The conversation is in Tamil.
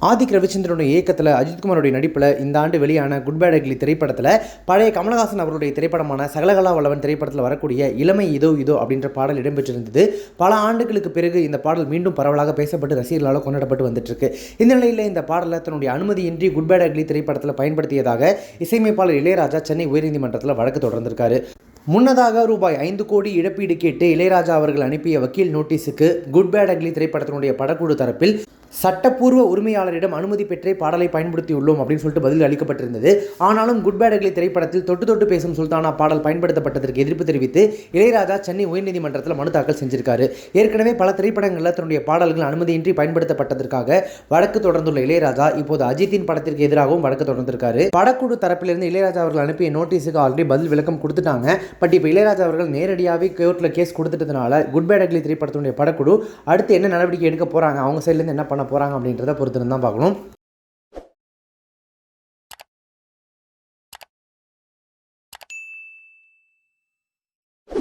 ஆதிக் ரவிச்சந்திரனுடைய இயக்கத்தில் அஜித்குமாரோடைய நடிப்பில் இந்த ஆண்டு வெளியான குட் பேட் அக்லி திரைப்படத்தில் பழைய கமலஹாசன் அவருடைய திரைப்படமான சகலகலா வளவன் திரைப்படத்தில் வரக்கூடிய இளமை இதோ இதோ அப்படின்ற பாடல் இடம்பெற்றிருந்தது. பல ஆண்டுகளுக்கு பிறகு இந்த பாடல் மீண்டும் பரவலாக பேசப்பட்டு ரசிகர்களால் கொண்டாடப்பட்டு வந்துட்டுருக்கு. இந்த நிலையில் இந்த பாடலை தன்னுடைய அனுமதியின்றி குட் பேட் அக்லி திரைப்படத்தில் பயன்படுத்தியதாக இசையமைப்பாளர் இளையராஜா சென்னை உயர்நீதிமன்றத்தில் வழக்கு தொடர்ந்திருக்காரு. முன்னதாக ரூபாய் ஐந்து கோடி இழப்பீடு கேட்டு இளையராஜா அவர்கள் அனுப்பிய வக்கீல் நோட்டீஸுக்கு குட் பேட் அக்லி திரைப்படத்தினுடைய படக்குழு தரப்பில் சட்டப்பூர்வ உரிமையாளரிடம் அனுமதி பெற்றே பாடலை பயன்படுத்தியுள்ளோம் அப்படின்னு சொல்லிட்டு பதில் அளிக்கப்பட்டிருந்தது. ஆனாலும் குட் பேட் அக்லி திரைப்படத்தில் தொட்டு தொட்டு பேசும் சுல்தானா பாடல் பயன்படுத்தப்பட்டதற்கு எதிர்ப்பு தெரிவித்து இளையராஜா சென்னை உயர்நீதிமன்றத்தில் மனு தாக்கல் செஞ்சிருக்காரு. ஏற்கனவே பல திரைப்படங்களில் தன்னுடைய பாடல்கள் அனுமதியின்றி பயன்படுத்தப்பட்டதற்காக வழக்கு தொடர்ந்துள்ள இளையராஜா இப்போது அஜித்தின் படத்திற்கு எதிராகவும் வழக்கு தொடர்ந்திருக்காரு. படக்குழு தரப்பிலிருந்து இளையராஜா அவர்கள் அனுப்பிய நோட்டீஸுக்கு ஆல்ரெடி பதில் விளக்கம் கொடுத்துட்டாங்க. பட் இப்போ இளையராஜா அவர்கள் நேரடியாகவே கோர்ட்டில் கேஸ் கொடுத்துட்டதுனால குட் பேட் அக்லி திரைப்படத்தினுடைய படக்குழு அடுத்து என்ன நடவடிக்கை எடுக்க போகிறாங்க அவங்க சைட்லேருந்து என்ன பண்ண போகிறாங்க அப்படின்றத பொறுத்திருந்து தான் பார்க்கணும்.